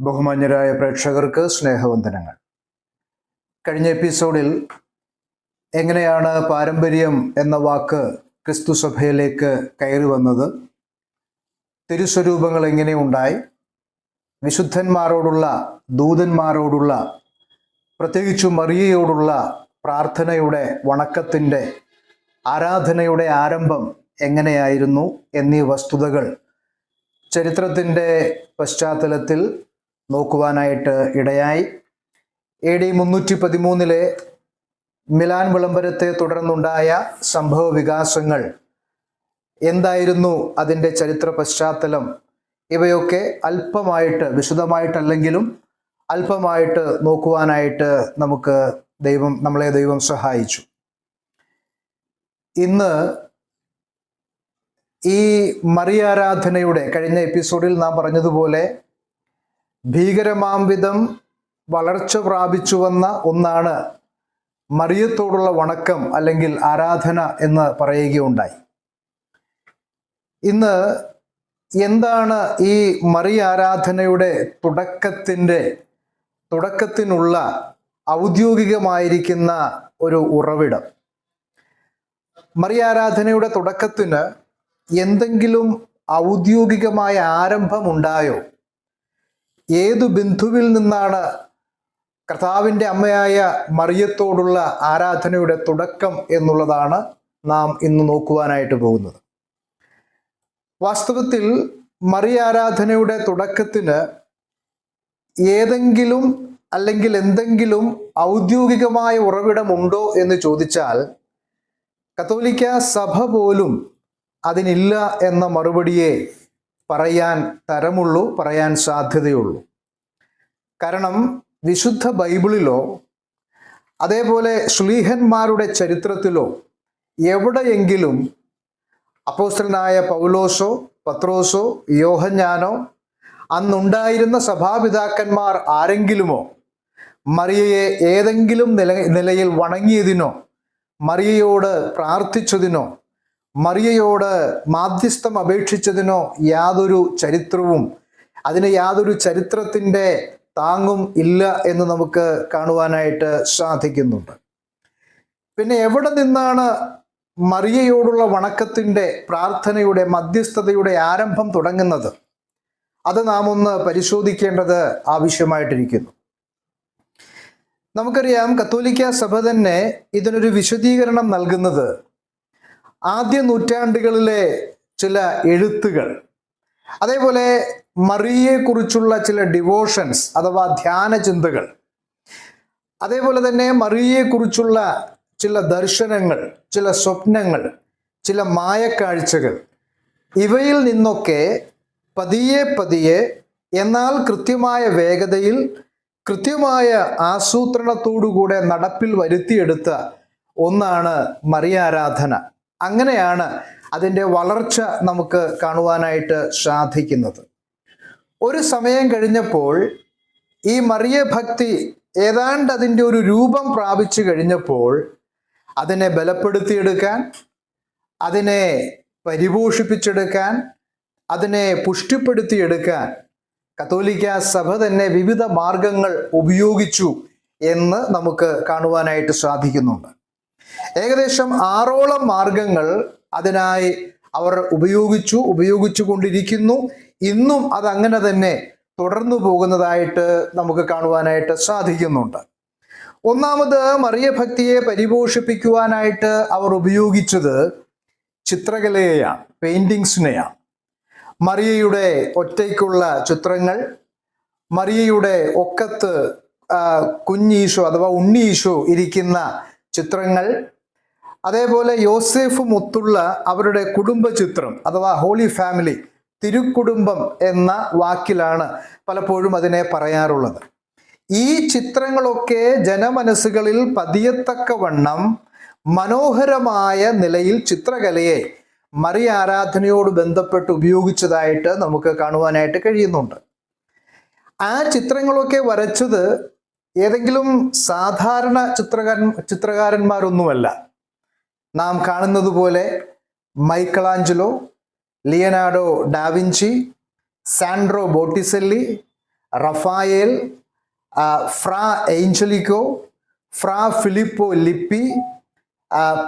ബഹുമാന്യരായ പ്രേക്ഷകർക്ക് സ്നേഹവന്ദനങ്ങൾ. കഴിഞ്ഞ എപ്പിസോഡിൽ എങ്ങനെയാണ് പാരമ്പര്യം എന്ന വാക്ക് ക്രിസ്തു സഭയിലേക്ക് കയറി വന്നത്? തിരുസ്വരൂപങ്ങൾ എങ്ങനെ ഉണ്ടായി? വിശുദ്ധന്മാരോടുള്ള ദൂതന്മാരോടുള്ള പ്രത്യേകിച്ച് മറിയയോടുള്ള പ്രാർത്ഥനയുടെ വണക്കത്തിന്റെ ആരാധനയുടെ ആരംഭം എങ്ങനെയായിരുന്നു എന്നീ വസ്തുതകൾ ചരിത്രത്തിന്റെ പശ്ചാത്തലത്തിൽ നോക്കുവാനായിട്ട് ഇടയായി. എ ഡി മുന്നൂറ്റി പതിമൂന്നിലെ മിലാൻ വിളംബരത്തെ തുടർന്നുണ്ടായ സംഭവ വികാസങ്ങൾ എന്തായിരുന്നു അതിന്റെ ചരിത്ര പശ്ചാത്തലം? ഇവയൊക്കെ അല്പമായിട്ട് വിശദമായിട്ടല്ലെങ്കിലും അല്പമായിട്ട് നോക്കുവാനായിട്ട് നമുക്ക് ദൈവം നമ്മളെ ദൈവം സഹായിച്ചു. ഇന്ന് ഈ മറിയാരാധനയുടെ കഴിഞ്ഞ എപ്പിസോഡിൽ നാം പറഞ്ഞതുപോലെ ഭീകരമാംവിധം വളർച്ച പ്രാപിച്ചു വന്ന ഒന്നാണ് മറിയത്തോടുള്ള വണക്കം അല്ലെങ്കിൽ ആരാധന എന്ന് പറയുകയുണ്ടായി. ഇന്ന് എന്താണ് ഈ മറി ആരാധനയുടെ തുടക്കത്തിന്റെ തുടക്കത്തിനുള്ള ഔദ്യോഗികമായിരിക്കുന്ന ഒരു ഉറവിടം? മറിയാരാധനയുടെ തുടക്കത്തിന് എന്തെങ്കിലും ഔദ്യോഗികമായ ആരംഭമുണ്ടായോ? ഏതു ബിന്ദുവിൽ നിന്നാണ് കർത്താവിന്റെ അമ്മയായ മറിയത്തോടുള്ള ആരാധനയുടെ തുടക്കം എന്നുള്ളതാണ് നാം ഇന്ന് നോക്കുവാനായിട്ട് പോകുന്നത്. വാസ്തവത്തിൽ മറിയ ആരാധനയുടെ തുടക്കത്തിന് ഏതെങ്കിലും അല്ലെങ്കിൽ എന്തെങ്കിലും ഔദ്യോഗികമായ ഉറവിടമുണ്ടോ എന്ന് ചോദിച്ചാൽ കത്തോലിക്ക സഭ പോലും അതിനില്ല എന്ന മറുപടിയെ പറയാൻ തരമുള്ളൂ പറയാൻ സാധ്യതയുള്ളൂ. കാരണം വിശുദ്ധ ബൈബിളിലോ അതേപോലെ ശ്ലീഹന്മാരുടെ ചരിത്രത്തിലോ എവിടെയെങ്കിലും അപ്പോസ്റ്റലനായ പൗലോസോ പത്രോസോ യോഹഞ്ഞാനോ അന്നുണ്ടായിരുന്ന സഭാപിതാക്കന്മാർ ആരെങ്കിലുമോ മറിയയെ ഏതെങ്കിലും നില നിലയിൽ വണങ്ങിയതിനോ മറിയയോട് പ്രാർത്ഥിച്ചതിനോ മറിയയോട് മാധ്യസ്ഥം അപേക്ഷിച്ചതിനോ യാതൊരു ചരിത്രവും അതിന് യാതൊരു ചരിത്രത്തിന്റെ താങ്ങും ഇല്ല എന്ന് നമുക്ക് കാണുവാനായിട്ട് സാധിക്കുന്നുണ്ട്. പിന്നെ എവിടെ നിന്നാണ് മറിയയോടുള്ള വണക്കത്തിന്റെ പ്രാർത്ഥനയുടെ മധ്യസ്ഥതയുടെ ആരംഭം തുടങ്ങുന്നത്? അത് നാം ഒന്ന് പരിശോധിക്കേണ്ടത് ആവശ്യമായിട്ടിരിക്കുന്നു. നമുക്കറിയാം കത്തോലിക്ക സഭ തന്നെ ഇതിനൊരു വിശദീകരണം നൽകുന്നത് ആദ്യ നൂറ്റാണ്ടുകളിലെ ചില എഴുത്തുകൾ. അതേപോലെ മറിയയെക്കുറിച്ചുള്ള ചില ഡിവോഷൻസ് അഥവാ ധ്യാന ചിന്തകൾ. അതേപോലെ തന്നെ മറിയയെക്കുറിച്ചുള്ള ചില ദർശനങ്ങൾ ചില സ്വപ്നങ്ങൾ ചില മായക്കാഴ്ചകൾ. ഇവയിൽ നിന്നൊക്കെ പതിയെ പതിയെ എന്നാൽ കൃത്യമായ വേഗതയിൽ കൃത്യമായ ആസൂത്രണത്തോടുകൂടെ നടപ്പിൽ വരുത്തിയെടുത്ത ഒന്നാണ് മറിയാരാധന. അങ്ങനെയാണ് അതിന്റെ വളർച്ച നമുക്ക് കാണുവാനായിട്ട് സാധിക്കുന്നത്. ഒരു സമയം കഴിഞ്ഞപ്പോൾ ഈ മറിയ ഭക്തി ഏതാണ്ട് അതിന്റെ ഒരു രൂപം പ്രാപിച്ചു കഴിഞ്ഞപ്പോൾ അതിനെ ബലപ്പെടുത്തിയെടുക്കാൻ അതിനെ പരിപോഷിപ്പിച്ചെടുക്കാൻ അതിനെ പുഷ്ടിപ്പെടുത്തിയെടുക്കാൻ കത്തോലിക്ക സഭ തന്നെ വിവിധ മാർഗങ്ങൾ ഉപയോഗിച്ചു എന്ന് നമുക്ക് കാണുവാനായിട്ട് സാധിക്കുന്നുണ്ട്. ഏകദേശം ആറോളം മാർഗങ്ങൾ അതിനായി അവർ ഉപയോഗിച്ചു ഉപയോഗിച്ചു കൊണ്ടിരിക്കുന്നു ഇന്നും അത് അങ്ങനെ തന്നെ തുടർന്നു പോകുന്നതായിട്ട് നമുക്ക് കാണുവാനായിട്ട് സാധിക്കുന്നുണ്ട്. ഒന്നാമത് മറിയ ഭക്തിയെ പരിപോഷിപ്പിക്കുവാനായിട്ട് അവർ ഉപയോഗിച്ചത് ചിത്രകലയെയാണ് പെയിന്റിങ്സിനെയാണ്. മറിയയുടെ ഒറ്റയ്ക്കുള്ള ചിത്രങ്ങൾ മറിയയുടെ ഒക്കത്ത് കുഞ്ഞീശോ അഥവാ ഉണ്ണീശോ ഇരിക്കുന്ന ചിത്രങ്ങൾ. അതേപോലെ യോസേഫ് മുത്തുള്ള അവരുടെ കുടുംബ ചിത്രം അഥവാ ഹോളി ഫാമിലി തിരുക്കുടുംബം എന്ന വാക്കിലാണ് പലപ്പോഴും അതിനെ പറയാറുള്ളത്. ഈ ചിത്രങ്ങളൊക്കെ ജനമനസ്സുകളിൽ പതിയത്തക്കവണ്ണം മനോഹരമായ നിലയിൽ ചിത്രകലയെ മറിയ ആരാധനയോട് ബന്ധപ്പെട്ട് ഉപയോഗിച്ചതായിട്ട് നമുക്ക് കാണുവാനായിട്ട് കഴിയുന്നുണ്ട്. ആ ചിത്രങ്ങളൊക്കെ വരച്ചത് ഏതെങ്കിലും സാധാരണ ചിത്രകാരൻ ചിത്രകാരന്മാരൊന്നുമല്ല. നാം കാണുന്നത് പോലെ Michelangelo Leonardo da Vinci Sandro Botticelli Raphael Fra Angelico Fra Filippo Lippi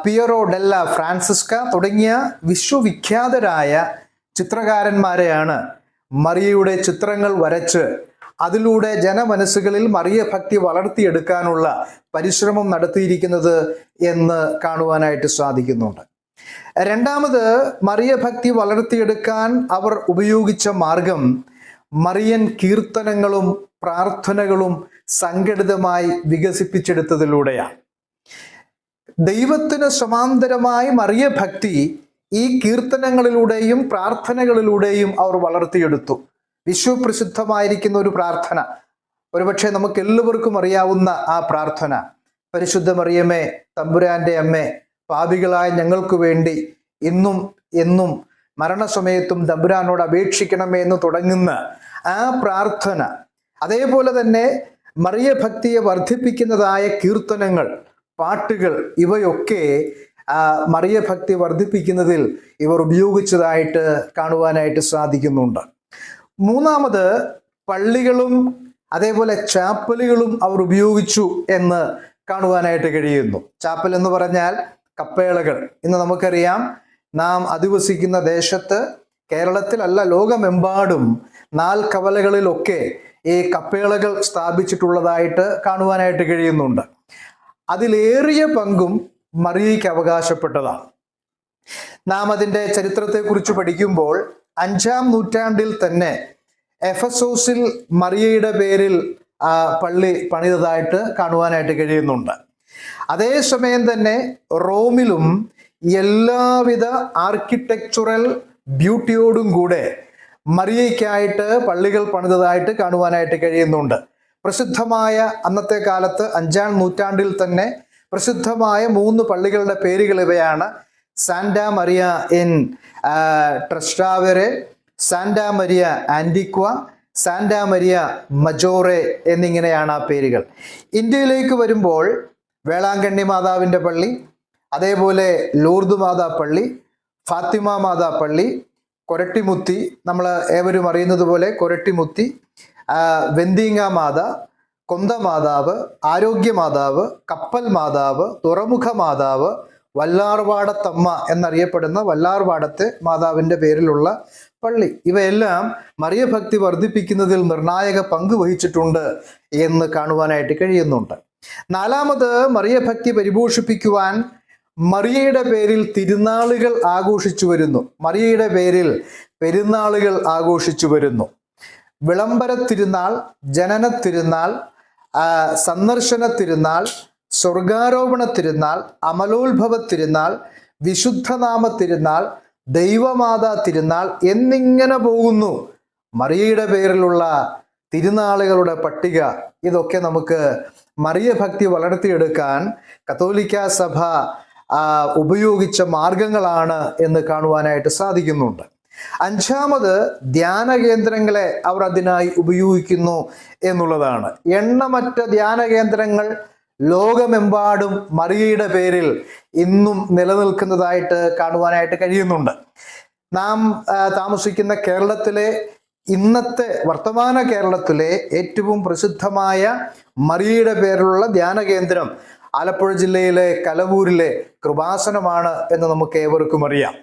Piero della Francesca തുടങ്ങിയ വിശ്വവിഖ്യാതരായ ചിത്രകാരന്മാരെയാണ് മറിയയുടെ ചിത്രങ്ങൾ വരച്ച് അതിലൂടെ ജനമനസ്സുകളിൽ മറിയ ഭക്തി വളർത്തിയെടുക്കാനുള്ള പരിശ്രമം നടത്തിയിരിക്കുന്നത് എന്ന് കാണുവാനായിട്ട് സാധിക്കുന്നുണ്ട്. രണ്ടാമത് മറിയ ഭക്തി വളർത്തിയെടുക്കാൻ അവർ ഉപയോഗിച്ച മാർഗം മറിയൻ കീർത്തനങ്ങളും പ്രാർത്ഥനകളും സംഘടിതമായി വികസിപ്പിച്ചെടുത്തതിലൂടെയാണ്. ദൈവത്തിന് സമാന്തരമായി മറിയ ഭക്തി ഈ കീർത്തനങ്ങളിലൂടെയും പ്രാർത്ഥനകളിലൂടെയും അവർ വളർത്തിയെടുത്തു. വിശ്വപ്രസിദ്ധമായിരിക്കുന്ന ഒരു പ്രാർത്ഥന. ഒരുപക്ഷെ നമുക്ക് എല്ലാവർക്കും അറിയാവുന്ന ആ പ്രാർത്ഥന. പരിശുദ്ധ മറിയമേ തമ്പുരാന്റെ അമ്മേ പാപികളായ ഞങ്ങൾക്ക് വേണ്ടി ഇന്നും എന്നും മരണസമയത്തും തമ്പുരാനോട് അപേക്ഷിക്കണമേ എന്ന് തുടങ്ങുന്ന ആ പ്രാർത്ഥന. അതേപോലെ തന്നെ മറിയ ഭക്തിയെ വർദ്ധിപ്പിക്കുന്നതായ കീർത്തനങ്ങൾ പാട്ടുകൾ ഇവയൊക്കെ ആ, മറിയ ഭക്തി വർദ്ധിപ്പിക്കുന്നതിൽ ഇവർ ഉപയോഗിച്ചതായിട്ട് കാണുവാനായിട്ട് സാധിക്കുന്നുണ്ട്. മൂന്നാമത് പള്ളികളും അതേപോലെ ചാപ്പലുകളും അവർ ഉപയോഗിച്ചു എന്ന് കാണുവാനായിട്ട് കഴിയുന്നു. ചാപ്പൽ എന്ന് പറഞ്ഞാൽ കപ്പേളകൾ. ഇന്ന് നമുക്കറിയാം നാം അധിവസിക്കുന്ന ദേശത്ത് കേരളത്തിലല്ല ലോകമെമ്പാടും നാൽ കവലകളിലൊക്കെ ഈ കപ്പേളകൾ സ്ഥാപിച്ചിട്ടുള്ളതായിട്ട് കാണുവാനായിട്ട് കഴിയുന്നുണ്ട്. അതിലേറിയ പങ്കും മറിയയ്ക്ക് അവകാശപ്പെട്ടതാണ്. നാം അതിന്റെ ചരിത്രത്തെക്കുറിച്ച് പഠിക്കുമ്പോൾ അഞ്ചാം നൂറ്റാണ്ടിൽ തന്നെ എഫസോസിൽ മറിയയുടെ പേരിൽ പള്ളി പണിതതായിട്ട് കാണുവാനായിട്ട് കഴിയുന്നുണ്ട്. അതേസമയം തന്നെ റോമിലും എല്ലാവിധ ആർക്കിടെക്ചറൽ ബ്യൂട്ടിയോടും കൂടെ മറിയയ്ക്കായിട്ട് പള്ളികൾ പണിതതായിട്ട് കാണുവാനായിട്ട് കഴിയുന്നുണ്ട്. പ്രസിദ്ധമായ അന്നത്തെ കാലത്ത് അഞ്ചാം നൂറ്റാണ്ടിൽ തന്നെ പ്രസിദ്ധമായ മൂന്ന് പള്ളികളുടെ പേരുകൾ ഇവയാണ്. Santa Maria in Trastevere Santa Maria Antiqua Santa Maria Maggiore എന്നിങ്ങനെയാണ് ആ പേരുകൾ. ഇന്ത്യയിലേക്ക് വരുമ്പോൾ വേളാങ്കണ്ണി മാതാവിന്റെ പള്ളി അതേപോലെ ലൂർദ് മാതാ പള്ളി ഫാത്തിമ മാതാ പള്ളി കൊരട്ടിമുത്തി നമ്മൾ ഏവരും അറിയുന്നത് പോലെ കൊരട്ടിമുത്തി വെന്തീങ്ങ മാത കൊന്ത മാതാവ് ആരോഗ്യ മാതാവ് കപ്പൽ മാതാവ് തുറമുഖ മാതാവ് വല്ലാർവാടത്തമ്മ എന്നറിയപ്പെടുന്ന വല്ലാർവാടത്തെ മാതാവിന്റെ പേരിലുള്ള പള്ളി. ഇവയെല്ലാം മറിയഭക്തി വർദ്ധിപ്പിക്കുന്നതിൽ നിർണായക പങ്ക് വഹിച്ചിട്ടുണ്ട് എന്ന് കാണുവാനായിട്ട് കഴിയുന്നുണ്ട്. നാലാമത് മറിയഭക്തി പരിപോഷിപ്പിക്കുവാൻ മറിയയുടെ പേരിൽ തിരുനാളുകൾ ആഘോഷിച്ചു വരുന്നു. മറിയയുടെ പേരിൽ പെരുന്നാളുകൾ ആഘോഷിച്ചു വരുന്നു. വിളംബര തിരുനാൾ ജനന തിരുനാൾ സന്ദർശന തിരുനാൾ സ്വർഗാരോപണ തിരുനാൾ അമലോത്ഭവ തിരുനാൾ വിശുദ്ധനാമ തിരുനാൾ ദൈവമാതാ തിരുനാൾ എന്നിങ്ങനെ പോകുന്നു. മറിയയുടെ പേരിലുള്ള തിരുനാളുകളുടെ പട്ടിക. ഇതൊക്കെ നമുക്ക് മറിയ ഭക്തി വളർത്തിയെടുക്കാൻ കത്തോലിക്ക സഭ ഉപയോഗിച്ച മാർഗങ്ങളാണ് എന്ന് കാണുവാനായിട്ട് സാധിക്കുന്നുണ്ട്. അഞ്ചാമത് ധ്യാന കേന്ദ്രങ്ങളെ അവർ അതിനായി ഉപയോഗിക്കുന്നു എന്നുള്ളതാണ്. എണ്ണമറ്റ ധ്യാന കേന്ദ്രങ്ങൾ ലോകമെമ്പാടും മറിയയുടെ പേരിൽ ഇന്നും നിലനിൽക്കുന്നതായിട്ട് കാണുവാനായിട്ട് കഴിയുന്നുണ്ട്. നാം താമസിക്കുന്ന കേരളത്തിലെ ഇന്നത്തെ വർത്തമാന കേരളത്തിലെ ഏറ്റവും പ്രസിദ്ധമായ മറിയയുടെ പേരിലുള്ള ധ്യാന കേന്ദ്രം ആലപ്പുഴ ജില്ലയിലെ കലവൂരിലെ കൃപാസനമാണ് എന്ന് നമുക്ക് ഏവർക്കും അറിയാം.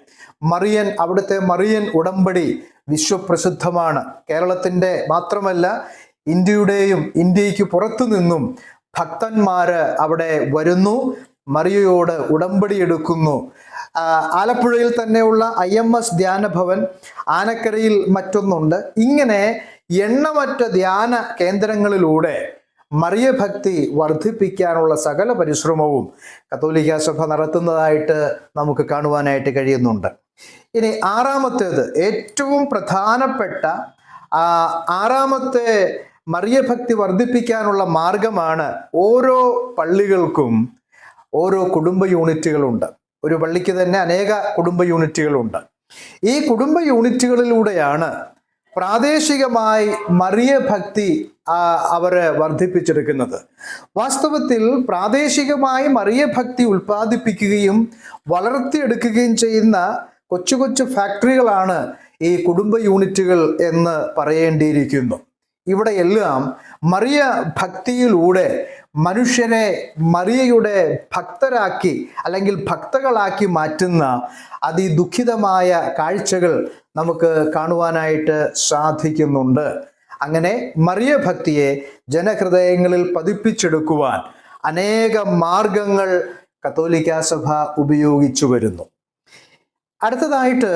മറിയൻ അവിടുത്തെ മറിയൻ ഉടമ്പടി വിശ്വപ്രസിദ്ധമാണ്. കേരളത്തിന്റെ മാത്രമല്ല ഇന്ത്യയുടെയും ഇന്ത്യയ്ക്ക് പുറത്തു നിന്നും ഭക്തന്മാര് അവിടെ വരുന്നു മറിയയോട് ഉടമ്പടി എടുക്കുന്നു. ആലപ്പുഴയിൽ തന്നെയുള്ള ഐ എം എസ് ധ്യാനഭവൻ ആനക്കരയിൽ മറ്റൊന്നുണ്ട്. ഇങ്ങനെ എണ്ണമറ്റ ധ്യാന കേന്ദ്രങ്ങളിലൂടെ മറിയ ഭക്തി വർദ്ധിപ്പിക്കാനുള്ള സകല പരിശ്രമവും കത്തോലിക്ക സഭ നടത്തുന്നതായിട്ട് നമുക്ക് കാണുവാനായിട്ട് കഴിയുന്നുണ്ട്. ഇനി ആറാമത്തേത് ഏറ്റവും പ്രധാനപ്പെട്ട ആറാമത്തെ മറിയ ഭക്തി വർദ്ധിപ്പിക്കാനുള്ള മാർഗമാണ് ഓരോ പള്ളികൾക്കും ഓരോ കുടുംബ യൂണിറ്റുകളുണ്ട്. ഒരു പള്ളിക്ക് തന്നെ അനേക കുടുംബ യൂണിറ്റുകളുണ്ട്. ഈ കുടുംബ യൂണിറ്റുകളിലൂടെയാണ് പ്രാദേശികമായി മറിയ ഭക്തി അവർ വർദ്ധിപ്പിച്ചെടുക്കുന്നത്. വാസ്തവത്തിൽ പ്രാദേശികമായി മറിയ ഭക്തി ഉൽപ്പാദിപ്പിക്കുകയും വളർത്തിയെടുക്കുകയും ചെയ്യുന്ന കൊച്ചു കൊച്ചു ഫാക്ടറികളാണ് ഈ കുടുംബ യൂണിറ്റുകൾ എന്ന് പറയേണ്ടിയിരിക്കുന്നു. ഇവിടെയെല്ലാം മറിയ ഭക്തിയിലൂടെ മനുഷ്യരെ മറിയയുടെ ഭക്തരാക്കി അല്ലെങ്കിൽ ഭക്തകളാക്കി മാറ്റുന്ന അതിദുഖിതമായ കാഴ്ചകൾ നമുക്ക് കാണുവാനായിട്ട് സാധിക്കുന്നുണ്ട്. അങ്ങനെ മറിയ ഭക്തിയെ ജനഹൃദയങ്ങളിൽ പതിപ്പിച്ചെടുക്കുവാൻ അനേക മാർഗങ്ങൾ കത്തോലിക്ക സഭ ഉപയോഗിച്ചു വരുന്നു. അടുത്തതായിട്ട്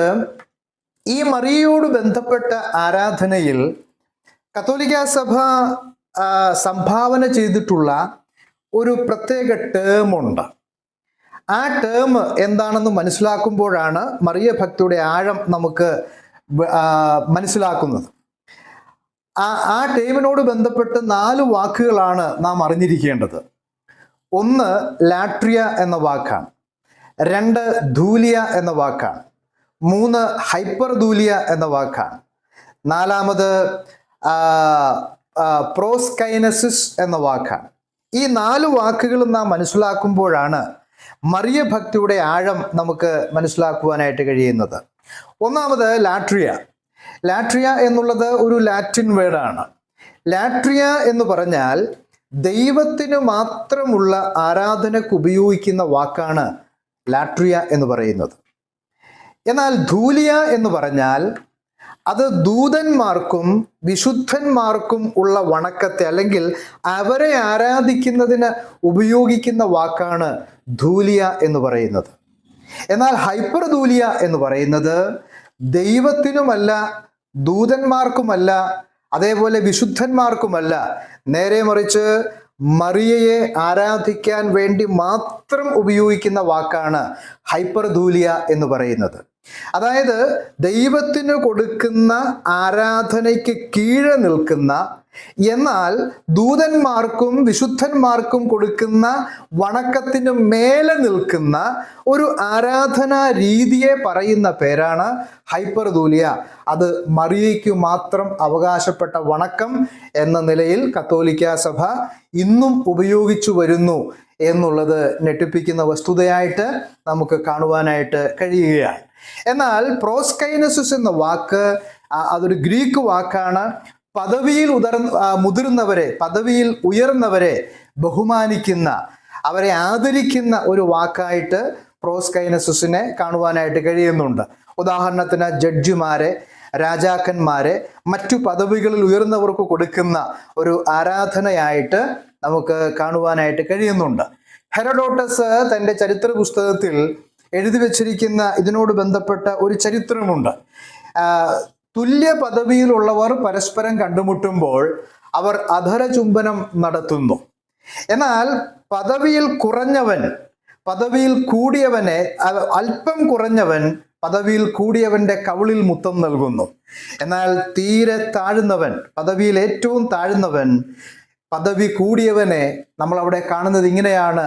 ഈ മറിയയോട് ബന്ധപ്പെട്ട ആരാധനയിൽ കത്തോലിക്ക സഭ സംഭാവന ചെയ്തിട്ടുള്ള ഒരു പ്രത്യേക ടേം ഉണ്ട്. ആ ടേം എന്താണെന്ന് മനസ്സിലാക്കുമ്പോഴാണ് മറിയ ഭക്തിയുടെ ആഴം നമുക്ക് മനസ്സിലാക്കുന്നത്. ആ ആ ടേമിനോട് ബന്ധപ്പെട്ട് നാല് വാക്കുകളാണ് നാം അറിഞ്ഞിരിക്കേണ്ടത്. ഒന്ന് ലാട്രിയ എന്ന വാക്കാണ്. രണ്ട് ധൂലിയ എന്ന വാക്കാണ്. മൂന്ന് ഹൈപ്പർ ധൂലിയ എന്ന വാക്കാണ്. നാലാമത് പ്രോസ്കൈനസിസ് എന്ന വാക്കാണ്. ഈ നാല് വാക്കുകളും നാം മനസ്സിലാക്കുമ്പോഴാണ് മറിയ ഭക്തിയുടെ ആഴം നമുക്ക് മനസ്സിലാക്കുവാനായിട്ട് കഴിയുന്നത്. ഒന്നാമത് ലാട്രിയ. ലാട്രിയ എന്നുള്ളത് ഒരു ലാറ്റിൻ വേർഡാണ്. ലാട്രിയ എന്ന് പറഞ്ഞാൽ ദൈവത്തിന് മാത്രമുള്ള ആരാധനക്ക് ഉപയോഗിക്കുന്ന വാക്കാണ് ലാട്രിയ എന്ന് പറയുന്നത്. എന്നാൽ ധൂലിയ എന്ന് പറഞ്ഞാൽ അത് ദൂതന്മാർക്കും വിശുദ്ധന്മാർക്കും ഉള്ള വണക്കത്തെ അല്ലെങ്കിൽ അവരെ ആരാധിക്കുന്നതിന് ഉപയോഗിക്കുന്ന വാക്കാണ് ധൂലിയ എന്ന് പറയുന്നത്. എന്നാൽ ഹൈപ്പർ ധൂലിയ എന്ന് പറയുന്നത് ദൈവത്തിനുമല്ല ദൂതന്മാർക്കുമല്ല അതേപോലെ വിശുദ്ധന്മാർക്കുമല്ല. നേരെ മറിച്ച് മറിയയെ ആരാധിക്കാൻ വേണ്ടി മാത്രം ഉപയോഗിക്കുന്ന വാക്കാണ് ഹൈപ്പർ ധൂലിയ എന്ന് പറയുന്നത്. അതായത് ദൈവത്തിന് കൊടുക്കുന്ന ആരാധനയ്ക്ക് കീഴെ നിൽക്കുന്ന എന്നാൽ ദൂതന്മാർക്കും വിശുദ്ധന്മാർക്കും കൊടുക്കുന്ന വണക്കത്തിന് മേലെ നിൽക്കുന്ന ഒരു ആരാധനാ രീതിയെ പറയുന്ന പേരാണ് ഹൈപ്പർ ദൂലിയ അത് മറിയയ്ക്കു മാത്രം അവകാശപ്പെട്ട വണക്കം എന്ന നിലയിൽ കത്തോലിക്ക സഭ ഇന്നും ഉപയോഗിച്ചു വരുന്നു എന്നുള്ളത് ഞെട്ടിപ്പിക്കുന്ന വസ്തുതയായിട്ട് നമുക്ക് കാണുവാനായിട്ട് കഴിയുകയാണ്. എന്നാൽ പ്രോസ്കൈനസിസ് എന്ന വാക്ക് അതൊരു ഗ്രീക്ക് വാക്കാണ്. പദവിയിൽ ഉതർ മുതിർന്നവരെ പദവിയിൽ ഉയർന്നവരെ ബഹുമാനിക്കുന്ന അവരെ ആദരിക്കുന്ന ഒരു വാക്കായിട്ട് പ്രോസ്കൈനസിസിനെ കാണുവാനായിട്ട് കഴിയുന്നുണ്ട്. ഉദാഹരണത്തിന് ജഡ്ജിമാരെ രാജാക്കന്മാരെ മറ്റു പദവികളിൽ ഉയർന്നവർക്ക് കൊടുക്കുന്ന ഒരു ആരാധനയായിട്ട് നമുക്ക് കാണുവാനായിട്ട് കഴിയുന്നുണ്ട്. ഹെറഡോട്ടസ് തന്റെ ചരിത്ര പുസ്തകത്തിൽ എഴുതി വച്ചിരിക്കുന്ന ഇതിനോട് ബന്ധപ്പെട്ട ഒരു ചരിത്രമുണ്ട്. തുല്യ പദവിയിലുള്ളവർ പരസ്പരം കണ്ടുമുട്ടുമ്പോൾ അവർ അധര ചുംബനം നടത്തുന്നു. എന്നാൽ പദവിയിൽ കുറഞ്ഞവൻ പദവിയിൽ കൂടിയവനെ അല്പം കുറഞ്ഞവൻ പദവിയിൽ കൂടിയവന്റെ കവിളിൽ മുത്തം നൽകുന്നു. എന്നാൽ തീരെ താഴ്ന്നവൻ പദവിയിൽ ഏറ്റവും താഴ്ന്നവൻ പദവി കൂടിയവനെ നമ്മൾ അവിടെ കാണുന്നത് ഇങ്ങനെയാണ്.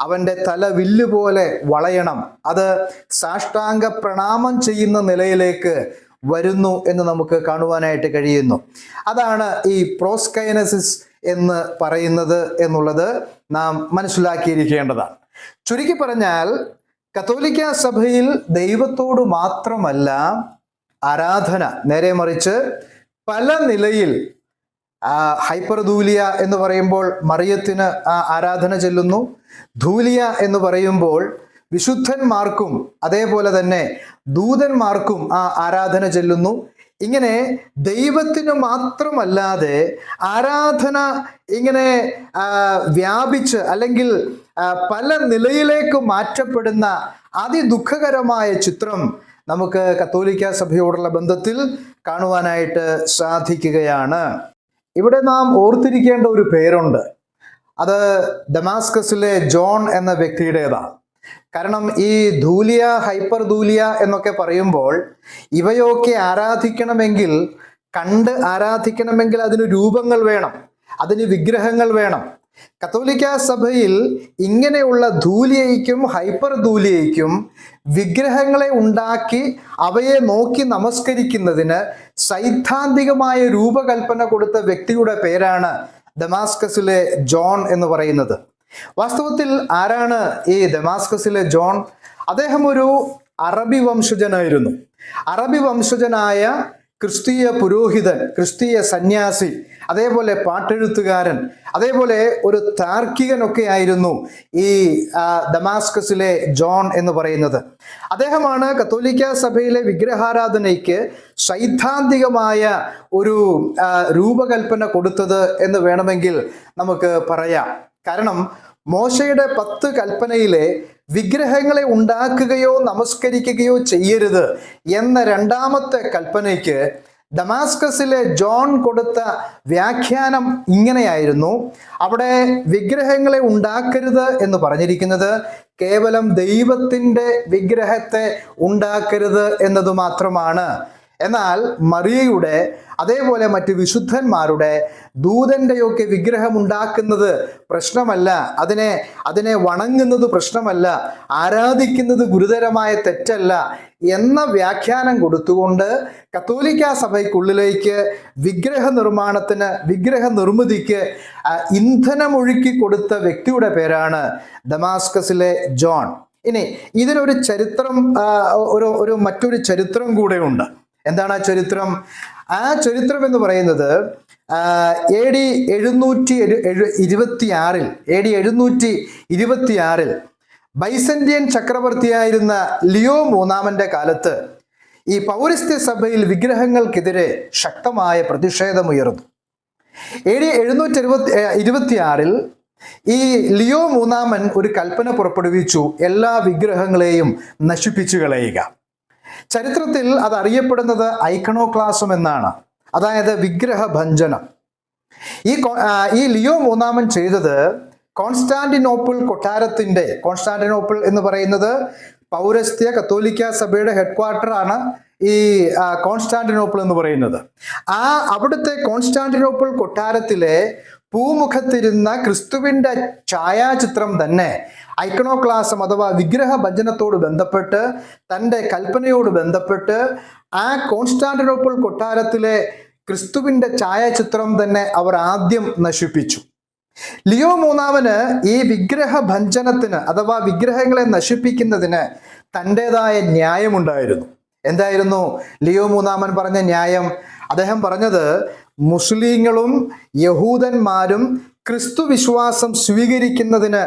അവന്റെ തല വില്ലുപോലെ വളയണം. അത് സാഷ്ടാംഗ പ്രണാമം ചെയ്യുന്ന നിലയിലേക്ക് വരുന്നു എന്ന് നമുക്ക് കാണുവാനായിട്ട് കഴിയുന്നു. അതാണ് ഈ പ്രോസ്കൈനസിസ് എന്ന് പറയുന്നത് എന്നുള്ളത് നാം മനസ്സിലാക്കിയിരിക്കേണ്ടതാണ്. ചുരുക്കി പറഞ്ഞാൽ കത്തോലിക്ക സഭയിൽ ദൈവത്തോട് മാത്രമല്ല ആരാധന നേരെ മറിച്ച് പല നിലയിൽ ഹൈപ്പർദൂലിയ എന്ന് പറയുമ്പോൾ മറിയത്തിന് ആരാധന ചെല്ലുന്നു. ധൂലിയ എന്ന് പറയുമ്പോൾ വിശുദ്ധന്മാർക്കും അതേപോലെ തന്നെ ദൂതന്മാർക്കും ആ ആരാധന ചെല്ലുന്നു. ഇങ്ങനെ ദൈവത്തിന് മാത്രമല്ലാതെ ആരാധന ഇങ്ങനെ വ്യാപിച്ച് അല്ലെങ്കിൽ പല നിലയിലേക്ക് മാറ്റപ്പെടുന്ന അതിദുഃഖകരമായ ചിത്രം നമുക്ക് കത്തോലിക്ക സഭയോടുള്ള ബന്ധത്തിൽ കാണുവാനായിട്ട് സാധിക്കുകയാണ്. ഇവിടെ നാം ഓർത്തിരിക്കേണ്ട ഒരു പേരുണ്ട്. അത് ഡമാസ്കസിലെ ജോൺ എന്ന വ്യക്തിയുടേതാണ്. കാരണം ഈ ധൂലിയ ഹൈപ്പർ ധൂലിയ എന്നൊക്കെ പറയുമ്പോൾ ഇവയൊക്കെ ആരാധിക്കണമെങ്കിൽ കണ്ട് ആരാധിക്കണമെങ്കിൽ അതിന് രൂപങ്ങൾ വേണം അതിന് വിഗ്രഹങ്ങൾ വേണം. കത്തോലിക്ക സഭയിൽ ഇങ്ങനെയുള്ള ധൂലിയയ്ക്കും ഹൈപ്പർ ധൂലിയയ്ക്കും വിഗ്രഹങ്ങളെ ഉണ്ടാക്കി അവയെ നോക്കി നമസ്കരിക്കുന്നതിന് സൈദ്ധാന്തികമായ രൂപകൽപ്പന കൊടുത്ത വ്യക്തിയുടെ പേരാണ് ദമാസ്കസിലെ ജോൺ എന്ന് പറയുന്നത്. വാസ്തവത്തിൽ ആരാണ് ഈ ദമാസ്കസിലെ ജോൺ? അദ്ദേഹം ഒരു അറബി വംശജനായിരുന്നു. അറബി വംശജനായ ക്രിസ്തീയ പുരോഹിതൻ ക്രിസ്തീയ സന്യാസി അതേപോലെ പാട്ടെഴുത്തുകാരൻ അതേപോലെ ഒരു താർക്കികനൊക്കെ ആയിരുന്നു ഈ ഡമാസ്കസിലെ ജോൺ എന്ന് പറയുന്നത്. അദ്ദേഹമാണ് കത്തോലിക്ക സഭയിലെ വിഗ്രഹാരാധനയ്ക്ക് സൈദ്ധാന്തികമായ ഒരു രൂപകൽപ്പന കൊടുത്തത് എന്ന് വേണമെങ്കിൽ നമുക്ക് പറയാം. കാരണം മോശയുടെ പത്ത് കൽപ്പനയിലെ വിഗ്രഹങ്ങളെ ഉണ്ടാക്കുകയോ നമസ്കരിക്കുകയോ ചെയ്യരുത് എന്ന രണ്ടാമത്തെ കൽപ്പനയ്ക്ക് ദമാസ്കസിലെ ജോൺ കൊടുത്ത വ്യാഖ്യാനം ഇങ്ങനെയായിരുന്നു. അവിടെ വിഗ്രഹങ്ങളെ ഉണ്ടാക്കരുത് എന്ന് പറഞ്ഞിരിക്കുന്നത് കേവലം ദൈവത്തിന്റെ വിഗ്രഹത്തെ ഉണ്ടാക്കരുത് എന്നത് മാത്രമാണ്. എന്നാൽ മറിയയുടെ അതേപോലെ മറ്റ് വിശുദ്ധന്മാരുടെ ദൂതന്റെയൊക്കെ വിഗ്രഹം ഉണ്ടാക്കുന്നത് പ്രശ്നമല്ല. അതിനെ അതിനെ വണങ്ങുന്നത് പ്രശ്നമല്ല. ആരാധിക്കുന്നത് ഗുരുതരമായ തെറ്റല്ല എന്ന വ്യാഖ്യാനം കൊടുത്തുകൊണ്ട് കത്തോലിക്ക സഭയ്ക്കുള്ളിലേക്ക് വിഗ്രഹ നിർമ്മാണത്തിന് വിഗ്രഹ നിർമ്മിതിക്ക് ഇന്ധനമൊഴുക്കി കൊടുത്ത വ്യക്തിയുടെ പേരാണ് ദമാസ്കസിലെ ജോൺ. ഇനി ഇതിനൊരു ചരിത്രം ഒരു ഒരു മറ്റൊരു ചരിത്രം കൂടെയുണ്ട്. എന്താണ് ആ ചരിത്രം? ആ ചരിത്രം എന്ന് പറയുന്നത് എ ഡി എഴുന്നൂറ്റി ഇരുപത്തിയാറിൽ എ ഡി എഴുന്നൂറ്റി ഇരുപത്തിയാറിൽ ബൈസന്റിയൻ ചക്രവർത്തിയായിരുന്ന ലിയോ മൂന്നാമന്റെ കാലത്ത് ഈ പൗരസ്ത്യ സഭയിൽ വിഗ്രഹങ്ങൾക്കെതിരെ ശക്തമായ പ്രതിഷേധമുയർന്നു. എ ഡി എഴുന്നൂറ്റി ഇരുപത്തിയാറിൽ ഈ ലിയോ മൂന്നാമൻ ഒരു കൽപ്പന പുറപ്പെടുവിച്ചു എല്ലാ വിഗ്രഹങ്ങളെയും നശിപ്പിച്ചു കളയുക. ചരിത്രത്തിൽ അത് അറിയപ്പെടുന്നത് ഐക്കണോക്ലാസം എന്നാണ്. അതായത് വിഗ്രഹ ഭഞ്ജനം ഈ ഈ ലിയോ മൂന്നാമൻ ചെയ്തത് കോൺസ്റ്റാന്റിനോപ്പിൾ കൊട്ടാരത്തിന്റെ കോൺസ്റ്റാന്റിനോപ്പിൾ എന്ന് പറയുന്നത് പൗരസ്ത്യ കത്തോലിക്ക സഭയുടെ ഹെഡ്ക്വാർട്ടർ ആണ് ഈ കോൺസ്റ്റാന്റിനോപ്പിൾ എന്ന് പറയുന്നത്. ആ അവിടുത്തെ കോൺസ്റ്റാന്റിനോപ്പിൾ കൊട്ടാരത്തിലെ പൂമുഖത്തിരുന്ന ക്രിസ്തുവിന്റെ ഛായാചിത്രം തന്നെ ഐക്കണോക്ലാസം അഥവാ വിഗ്രഹ ഭജനത്തോട് ബന്ധപ്പെട്ട് തന്റെ കൽപ്പനയോട് ബന്ധപ്പെട്ട് ആ കോൺസ്റ്റാന്റിനോപ്പിൾ കൊട്ടാരത്തിലെ ക്രിസ്തുവിന്റെ ഛായാചിത്രം തന്നെ അവർ ആദ്യം നശിപ്പിച്ചു. ലിയോ മൂന്നാമന് ഈ വിഗ്രഹ ഭഞ്ജനത്തിന് അഥവാ വിഗ്രഹങ്ങളെ നശിപ്പിക്കുന്നതിന് തന്റെതായ ന്യായമുണ്ടായിരുന്നു. എന്തായിരുന്നു? ലിയോ മൂന്നാമൻ പറഞ്ഞ ന്യായം. അദ്ദേഹം പറഞ്ഞത് മുസ്ലിങ്ങളും യഹൂദന്മാരും ക്രിസ്തു വിശ്വാസം സ്വീകരിക്കുന്നതിന്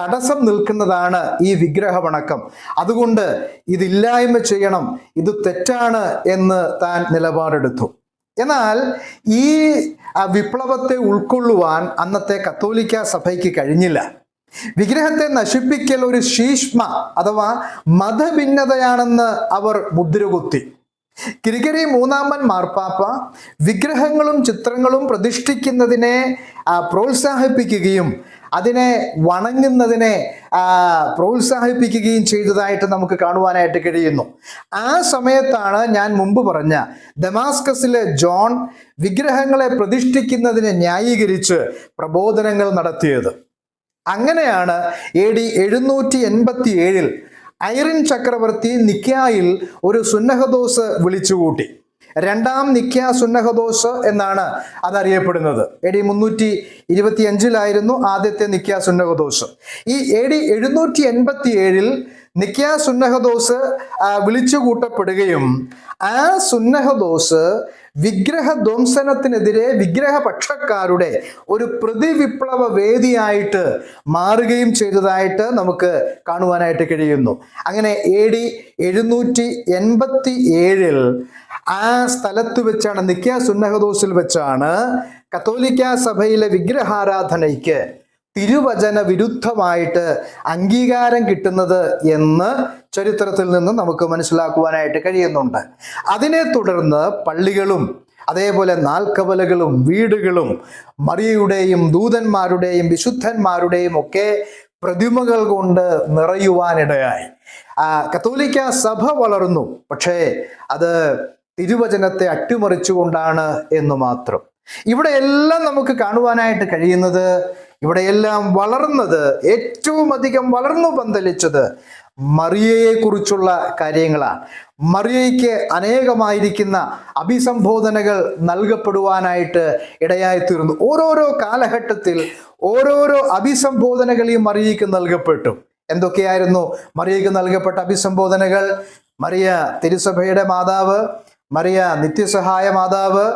തടസ്സം നിൽക്കുന്നതാണ് ഈ വിഗ്രഹവണക്കം അതുകൊണ്ട് ഇതില്ലായ്മ ചെയ്യണം ഇത് തെറ്റാണ് എന്ന് താൻ നിലപാടെടുത്തു. എന്നാൽ ഈ വിപ്ലവത്തെ ഉൾക്കൊള്ളുവാൻ അന്നത്തെ കത്തോലിക്ക സഭയ്ക്ക് കഴിഞ്ഞില്ല. വിഗ്രഹത്തെ നശിപ്പിക്കൽ ഒരു ശീഷ്മ അഥവാ മതഭിന്നതയാണെന്ന് അവർ മുദ്രകുത്തി. കിരികരി മൂന്നാമൻ മാർപ്പാപ്പ വിഗ്രഹങ്ങളും ചിത്രങ്ങളും പ്രതിഷ്ഠിക്കുന്നതിനെ പ്രോത്സാഹിപ്പിക്കുകയും അതിനെ വണങ്ങുന്നതിനെ പ്രോത്സാഹിപ്പിക്കുകയും ചെയ്തതായിട്ട് നമുക്ക് കാണുവാനായിട്ട് കഴിയുന്നു. ആ സമയത്താണ് ഞാൻ മുമ്പ് പറഞ്ഞ ദമാസ്കസിലെ ജോൺ വിഗ്രഹങ്ങളെ പ്രതിഷ്ഠിക്കുന്നതിനെ ന്യായീകരിച്ച് പ്രബോധനങ്ങൾ നടത്തിയത്. അങ്ങനെയാണ് എ ഡി എഴുന്നൂറ്റി എൺപത്തി ഏഴിൽ ഐറിൻ ചക്രവർത്തി നിക്കായിൽ ഒരു സുന്നഹദോസ് വിളിച്ചുകൂട്ടി. രണ്ടാം നിഖ്യ സുന്നഹദോസ് എന്നാണ് അതറിയപ്പെടുന്നത്. എ ഡി മുന്നൂറ്റി ഇരുപത്തി അഞ്ചിലായിരുന്നു ആദ്യത്തെ നിഖ്യ സുന്നഹദോസ്. ഈ എ ഡി എഴുന്നൂറ്റി എൺപത്തി ഏഴിൽ നിഖ്യ സുന്നഹദോസ് വിളിച്ചു കൂട്ടപ്പെടുകയും ആ സുന്നഹദോസ് വിഗ്രഹ ധ്വംസനത്തിനെതിരെ വിഗ്രഹപക്ഷക്കാരുടെ ഒരു പ്രതിവിപ്ലവ വേദിയായിട്ട് മാറുകയും ചെയ്തതായിട്ട് നമുക്ക് കാണുവാനായിട്ട് കഴിയുന്നു. അങ്ങനെ എ ഡി എഴുന്നൂറ്റി എൺപത്തി ഏഴിൽ ആ സ്ഥലത്ത് വെച്ചാണ് നിക്കാ സുന്നഹദോസിൽ വെച്ചാണ് കത്തോലിക്ക സഭയിലെ വിഗ്രഹാരാധനയ്ക്ക് തിരുവചന വിരുദ്ധമായിട്ട് അംഗീകാരം കിട്ടുന്നത് എന്ന് ചരിത്രത്തിൽ നിന്ന് നമുക്ക് മനസ്സിലാക്കുവാനായിട്ട് കഴിയുന്നുണ്ട്. അതിനെ തുടർന്ന് പള്ളികളും അതേപോലെ നാൽക്കവലകളും വീടുകളും മറിയയുടെയും ദൂതന്മാരുടെയും വിശുദ്ധന്മാരുടെയും ഒക്കെ പ്രതിമകൾ കൊണ്ട് നിറയുവാനിടയായി. കത്തോലിക്ക സഭ വളർന്നു. പക്ഷേ അത് തിരുവചനത്തെ അട്ടിമറിച്ചുകൊണ്ടാണ് എന്ന് മാത്രം. ഇവിടെയെല്ലാം നമുക്ക് കാണുവാനായിട്ട് കഴിയുന്നത് ഇവിടെയെല്ലാം വളർന്നത് ഏറ്റവും അധികം വളർന്നു പന്തലിച്ചത് മറിയയെ കുറിച്ചുള്ള കാര്യങ്ങളാണ്. മറിയയ്ക്ക് അനേകമായിരിക്കുന്ന അഭിസംബോധനകൾ നൽകപ്പെടുവാനായിട്ട് ഇടയായിത്തീർന്നു. ഓരോരോ കാലഘട്ടത്തിൽ ഓരോരോ അഭിസംബോധനകൾ ഈ മറിയയ്ക്ക് നൽകപ്പെട്ടു. എന്തൊക്കെയായിരുന്നു മറിയയ്ക്ക് നൽകപ്പെട്ട അഭിസംബോധനകൾ? മറിയ തിരുസഭയുടെ മാതാവ് മറിയ നിത്യസഹായ മാതാവ്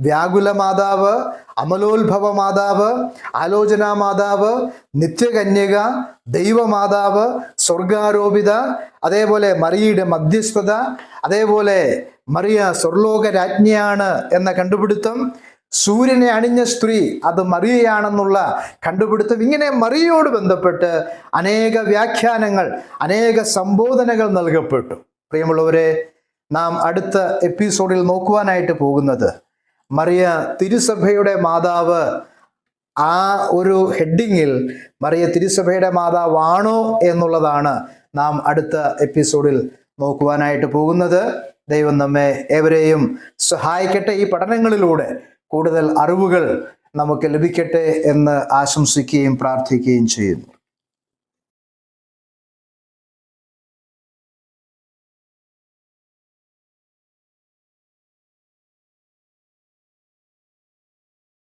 വ്യാകുല മാതാവ് അമലോത്ഭവ മാതാവ് ആലോചനാ മാതാവ് നിത്യകന്യക ദൈവമാതാവ് സ്വർഗാരോപിത അതേപോലെ മറിയയുടെ മധ്യസ്ഥത അതേപോലെ മറിയ സ്വർലോക രാജ്ഞിയാണ് എന്ന കണ്ടുപിടുത്തം സൂര്യനെ അണിഞ്ഞ സ്ത്രീ അത് മറിയയാണെന്നുള്ള കണ്ടുപിടുത്തം ഇങ്ങനെ മറിയയോട് ബന്ധപ്പെട്ട് അനേക വ്യാഖ്യാനങ്ങൾ അനേക സംബോധനകൾ നൽകപ്പെട്ടു. പ്രിയമുള്ളവരെ നാം അടുത്ത എപ്പിസോഡിൽ നോക്കുവാനായിട്ട് പോകുന്നത്. മറിയ തിരുസഭയുടെ മാതാവ് ആ ഒരു ഹെഡിങ്ങിൽ മറിയ തിരുസഭയുടെ മാതാവാണോ എന്നുള്ളതാണ് നാം അടുത്ത എപ്പിസോഡിൽ നോക്കുവാനായിട്ട് പോകുന്നത്. ദൈവം നമ്മെ ഏവരെയും സഹായിക്കട്ടെ. ഈ പഠനങ്ങളിലൂടെ കൂടുതൽ അറിവുകൾ നമുക്ക് ലഭിക്കട്ടെ എന്ന് ആശംസിക്കുകയും പ്രാർത്ഥിക്കുകയും ചെയ്യുന്നു.